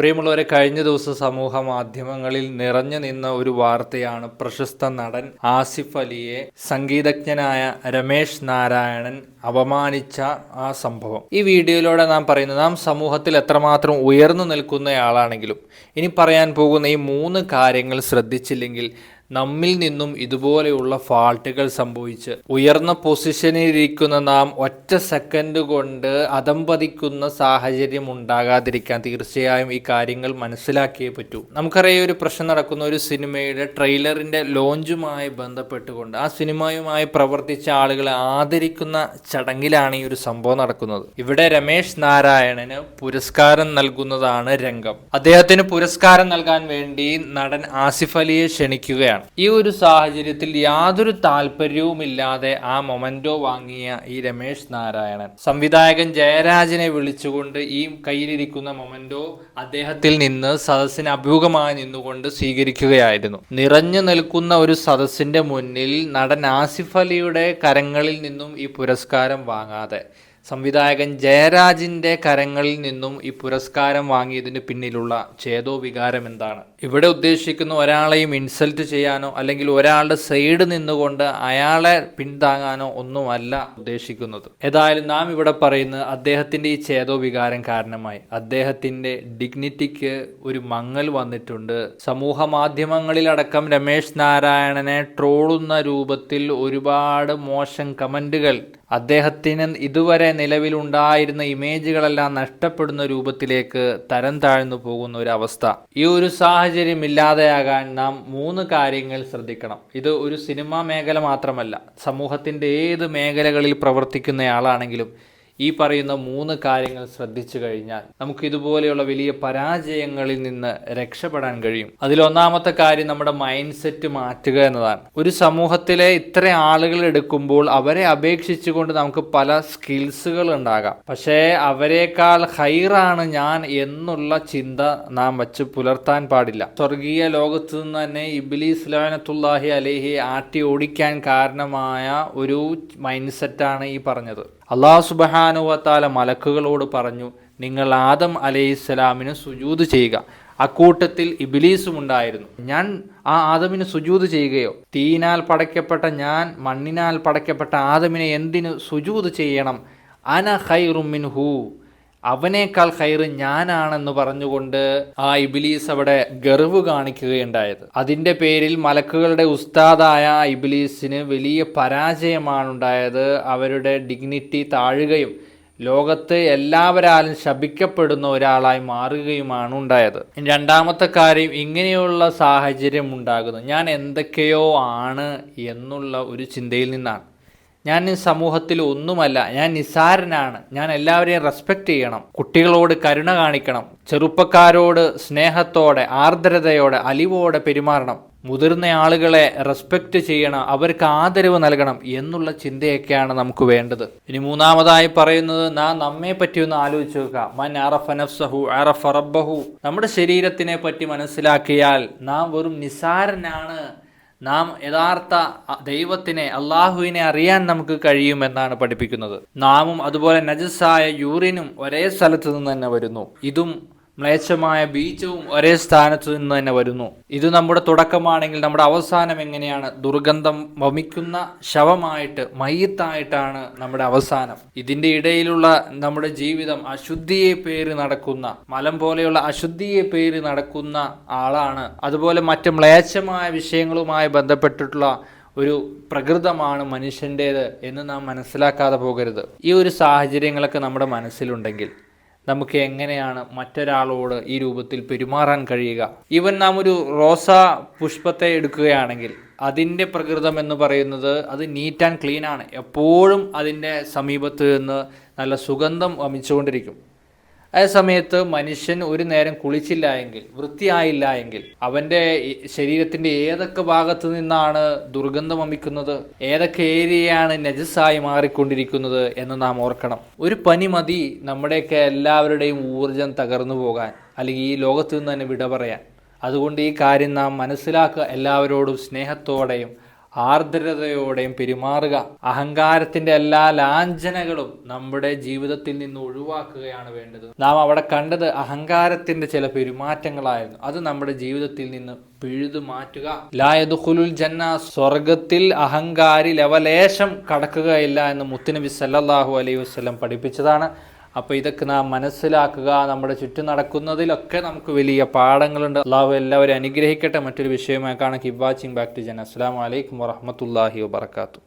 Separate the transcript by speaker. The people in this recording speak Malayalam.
Speaker 1: പ്രിയമുള്ളവരെ കഴിഞ്ഞ ദിവസം സമൂഹ മാധ്യമങ്ങളിൽ നിറഞ്ഞു നിന്ന ഒരു വാർത്തയാണ് പ്രശസ്ത നടൻ ആസിഫ് അലിയെ സംഗീതജ്ഞനായ രമേശ് നാരായണൻ അപമാനിച്ച ആ സംഭവം. ഈ വീഡിയോയിലൂടെ നാം പറയുന്നത് നാം സമൂഹത്തിൽ എത്രമാത്രം ഉയർന്നു നിൽക്കുന്നയാളാണെങ്കിലും ഇനി പറയാൻ പോകുന്ന ഈ മൂന്ന് കാര്യങ്ങൾ ശ്രദ്ധിച്ചില്ലെങ്കിൽ നമ്മിൽ നിന്നും ഇതുപോലെയുള്ള ഫാൾട്ടുകൾ സംഭവിച്ച് ഉയർന്ന പൊസിഷനിലിരിക്കുന്ന നാം ഒറ്റ സെക്കൻഡ് കൊണ്ട് അതമ്പതിക്കുന്ന സാഹചര്യം ഉണ്ടാകാതിരിക്കാൻ തീർച്ചയായും ഈ കാര്യങ്ങൾ മനസ്സിലാക്കിയേ പറ്റൂ. നമുക്കറിയാം ഒരു പ്രശ്നം നടക്കുന്ന ഒരു സിനിമയുടെ ട്രെയിലറിന്റെ ലോഞ്ചുമായി ബന്ധപ്പെട്ടുകൊണ്ട് ആ സിനിമയുമായി പ്രവർത്തിച്ച ആളുകളെ ആദരിക്കുന്ന ചടങ്ങിലാണ് ഈ ഒരു സംഭവം നടക്കുന്നത്. ഇവിടെ രമേശ് നാരായണന് പുരസ്കാരം നൽകുന്നതാണ് രംഗം. അദ്ദേഹത്തിന് പുരസ്കാരം നൽകാൻ വേണ്ടി നടൻ ആസിഫ് അലിയെ ക്ഷണിക്കുകയാണ്. ഈ ഒരു സാഹചര്യത്തിൽ യാതൊരു താല്പര്യവുമില്ലാതെ ആ മൊമെന്റോ വാങ്ങിയ ഈ രമേശ് നാരായണൻ. സംവിധായകൻ ജയരാജനെ വിളിച്ചുകൊണ്ട് ഈ കയ്യിലിരിക്കുന്ന മൊമെന്റോ അദ്ദേഹത്തിൽ നിന്ന് സദസ്സിന് അഭിമുഖമായി നിന്നുകൊണ്ട് സ്വീകരിക്കുകയായിരുന്നു. നിറഞ്ഞു നിൽക്കുന്ന ഒരു സദസ്സിന്റെ മുന്നിൽ നടൻ ആസിഫ് അലിയുടെ കരങ്ങളിൽ നിന്നും ഈ പുരസ്കാരം വാങ്ങാതെ. സംവിധായകൻ ജയരാജിന്റെ കരങ്ങളിൽ നിന്നും ഈ പുരസ്കാരം വാങ്ങിയതിന് പിന്നിലുള്ള ചേതോ വികാരം എന്താണ്? ഇവിടെ ഉദ്ദേശിക്കുന്ന ഒരാളെയും ഇൻസൾട്ട് ചെയ്യാനോ അല്ലെങ്കിൽ ഒരാളുടെ സൈഡ് നിന്നുകൊണ്ട് അയാളെ പിന്താങ്ങാനോ ഒന്നുമല്ല ഉദ്ദേശിക്കുന്നത്. ഏതായാലും നാം ഇവിടെ പറയുന്നത് അദ്ദേഹത്തിന്റെ ഈ ചേതോ വികാരം കാരണമായി. അദ്ദേഹത്തിന്റെ ഡിഗ്നിറ്റിക്ക് ഒരു മങ്ങൽ വന്നിട്ടുണ്ട്. സമൂഹ മാധ്യമങ്ങളിലടക്കം രമേശ് നാരായണനെ ട്രോളുന്ന രൂപത്തിൽ ഒരുപാട് മോശം കമന്റുകൾ അദ്ദേഹത്തിന് ഇതുവരെ നിലവിലുണ്ടായിരുന്ന ഇമേജുകളെല്ലാം നഷ്ടപ്പെടുന്ന രൂപത്തിലേക്ക് തരം താഴ്ന്നു പോകുന്ന ഒരു അവസ്ഥ. ഈ ഒരു സാഹചര്യം ഇല്ലാതെയാകാൻ നാം മൂന്ന് കാര്യങ്ങൾ ശ്രദ്ധിക്കണം. ഇത് ഒരു സിനിമാ മേഖല മാത്രമല്ല സമൂഹത്തിന്റെ ഏത് മേഖലകളിൽ പ്രവർത്തിക്കുന്നയാളാണെങ്കിലും ഈ പറയുന്ന മൂന്ന് കാര്യങ്ങൾ ശ്രദ്ധിച്ചു കഴിഞ്ഞാൽ നമുക്ക് ഇതുപോലെയുള്ള വലിയ പരാജയങ്ങളിൽ നിന്ന് രക്ഷപ്പെടാൻ കഴിയും. അതിലൊന്നാമത്തെ കാര്യം നമ്മുടെ മൈൻഡ് സെറ്റ് മാറ്റുക എന്നതാണ്. ഒരു സമൂഹത്തിലെ ഇത്ര ആളുകൾ എടുക്കുമ്പോൾ അവരെ അപേക്ഷിച്ചുകൊണ്ട് നമുക്ക് പല സ്കിൽസുകൾ ഉണ്ടാകാം. പക്ഷേ അവരെക്കാൾ ഹൈറാണ് ഞാൻ എന്നുള്ള ചിന്ത നാം വച്ച് പുലർത്താൻ പാടില്ല. സ്വർഗീയ ലോകത്ത് നിന്ന് തന്നെ ഇബിലീസ് ലാനത്തുല്ലാഹി അലേഹി ആട്ടി ഓടിക്കാൻ കാരണമായ ഒരു മൈൻഡ് സെറ്റാണ് ഈ പറഞ്ഞത്. അള്ളാഹു സുബഹാനുവത്താല മലക്കുകളോട് പറഞ്ഞു നിങ്ങൾ ആദം അലൈഹിസ്സലാമിന് സുജൂത് ചെയ്യുക. അക്കൂട്ടത്തിൽ ഇബിലീസും ഉണ്ടായിരുന്നു. ഞാൻ ആ ആദമിന് സുജൂത് ചെയ്യുകയോ? തീനാൽ പടയ്ക്കപ്പെട്ട ഞാൻ മണ്ണിനാൽ പടയ്ക്കപ്പെട്ട ആദമിനെ എന്തിനു സുജൂത് ചെയ്യണം? അന ഹൈറുമിൻ ഹൂ അവനേക്കാൾ ഹൈറ് ഞാനാണെന്ന് പറഞ്ഞുകൊണ്ട് ആ ഇബിലീസ് അവിടെ ഗർവ് കാണിക്കുകയുണ്ടായത്. അതിന്റെ പേരിൽ മലക്കുകളുടെ ഉസ്താദായ ഇബിലീസിന് വലിയ പരാജയമാണ് ഉണ്ടായത് അവരുടെ ഡിഗ്നിറ്റി താഴുകയും ലോകത്ത് എല്ലാവരാലും ശപിക്കപ്പെടുന്ന ഒരാളായി മാറുകയുമാണ് ഉണ്ടായത് രണ്ടാമത്തെ കാര്യം ഇങ്ങനെയുള്ള സാഹചര്യം ഉണ്ടാകുന്നു. ഞാൻ എന്തൊക്കെയോ ആണ് എന്നുള്ള ഒരു ചിന്തയിൽ നിന്നാണ്. ഞാൻ ഈ സമൂഹത്തിൽ ഒന്നുമല്ല ഞാൻ നിസാരനാണ് ഞാൻ എല്ലാവരെയും റെസ്പെക്റ്റ് ചെയ്യണം. കുട്ടികളോട് കരുണ കാണിക്കണം. ചെറുപ്പക്കാരോട് സ്നേഹത്തോടെ ആർദ്രതയോടെ അലിവോടെ പെരുമാറണം. മുതിർന്ന ആളുകളെ റെസ്പെക്റ്റ് ചെയ്യണം. അവർക്ക് ആദരവ് നൽകണം എന്നുള്ള ചിന്തയൊക്കെയാണ് നമുക്ക് വേണ്ടത്. ഇനി മൂന്നാമതായി പറയുന്നത് നാം നമ്മെ പറ്റി ഒന്ന് ആലോചിച്ച് നോക്കുക. റബ്ബഹു. നമ്മുടെ ശരീരത്തിനെ പറ്റി മനസ്സിലാക്കിയാൽ നാം വെറും നിസാരനാണ് നാം യഥാർത്ഥ ദൈവത്തിനെ അള്ളാഹുവിനെ അറിയാൻ നമുക്ക് കഴിയുമെന്നാണ് പഠിപ്പിക്കുന്നത്. നാമും അതുപോലെ നജസായ യൂറിനും ഒരേ സ്ഥലത്ത് നിന്ന് തന്നെ വരുന്നു. ഇതും മ്ലേച്ഛമായ ബീജവും ഒരേ സ്ഥാനത്ത് നിന്ന് തന്നെ വരുന്നു. ഇത് നമ്മുടെ തുടക്കമാണെങ്കിൽ നമ്മുടെ അവസാനം എങ്ങനെയാണ് ദുർഗന്ധം വമിക്കുന്ന ശവമായിട്ട് മയ്യത്തായിട്ടാണ് നമ്മുടെ അവസാനം. ഇതിന്റെ ഇടയിലുള്ള നമ്മുടെ ജീവിതം അശുദ്ധിയെ പേര് നടക്കുന്ന മലം പോലെയുള്ള അശുദ്ധിയെ പേര് നടക്കുന്ന ആളാണ്. അതുപോലെ മറ്റ് മ്ലേച്ഛമായ വിഷയങ്ങളുമായി ബന്ധപ്പെട്ടിട്ടുള്ള ഒരു പ്രകൃതമാണ് മനുഷ്യന്റേത് എന്ന് നാം മനസ്സിലാക്കാതെ പോകരുത്. ഈ ഒരു സാഹചര്യങ്ങളൊക്കെ നമ്മുടെ മനസ്സിലുണ്ടെങ്കിൽ നമുക്ക് എങ്ങനെയാണ് മറ്റൊരാളോട് ഈ രൂപത്തിൽ പെരുമാറാൻ കഴിയുക? ഇവൻ നാം ഒരു റോസാ പുഷ്പത്തെ എടുക്കുകയാണെങ്കിൽ അതിന്റെ പ്രകൃതം എന്ന് പറയുന്നത് അത് നീറ്റ് ആൻഡ് ക്ലീൻ ആണ്. എപ്പോഴും അതിന്റെ സമീപത്ത് നിന്ന് നല്ല സുഗന്ധം വമിച്ചുകൊണ്ടിരിക്കും. അതേ സമയത്ത് മനുഷ്യൻ ഒരു നേരം കുളിച്ചില്ല എങ്കിൽ വൃത്തിയായില്ല എങ്കിൽ അവന്റെ ശരീരത്തിന്റെ ഏതൊക്കെ ഭാഗത്തു നിന്നാണ് ദുർഗന്ധം വമിക്കുന്നത് ഏതൊക്കെ ഏരിയയാണ് നജസ്സായി മാറിക്കൊണ്ടിരിക്കുന്നത് എന്ന് നാം ഓർക്കണം. ഒരു പനി മതി നമ്മുടെയൊക്കെ എല്ലാവരുടെയും ഊർജം തകർന്നു പോകാൻ അല്ലെങ്കിൽ ഈ ലോകത്ത് നിന്ന് തന്നെ വിട പറയാൻ. അതുകൊണ്ട് ഈ കാര്യം നാം മനസ്സിലാക്കുക എല്ലാവരോടും സ്നേഹത്തോടെയും ആർദ്രതയോടെയും പെരുമാറുക. അഹങ്കാരത്തിന്റെ എല്ലാ ലാഞ്ചനകളും നമ്മുടെ ജീവിതത്തിൽ നിന്ന് ഒഴിവാക്കുകയാണ് വേണ്ടത്. നാം അവിടെ കണ്ടത് അഹങ്കാരത്തിന്റെ ചില പെരുമാറ്റങ്ങളായിരുന്നു. അത് നമ്മുടെ ജീവിതത്തിൽ നിന്ന് പിഴുതു മാറ്റുക. ലായദുഖുലുൽ ജന്ന സ്വർഗത്തിൽ അഹങ്കാരി ലവലേശം കടക്കുകയില്ല എന്ന് മുത്തുനബി സല്ലാഹു അലൈഹി വസ്ലം പഠിപ്പിച്ചതാണ്. അപ്പോൾ ഇതൊക്കെ നാം മനസ്സിലാക്കുക. നമ്മുടെ ചുറ്റും നടക്കുന്നതിലൊക്കെ നമുക്ക് വലിയ പാഠങ്ങളുണ്ട്. അള്ളാഹു എല്ലാവരും അനുഗ്രഹിക്കട്ടെ. മറ്റൊരു വിഷയമായി കാണാം. കീപ് വാച്ചിങ് ബാക്ക് ടു ജന അസ്സാം വലൈക്കും വറഹമത്തല്ലാഹി വാബർക്കാത്തു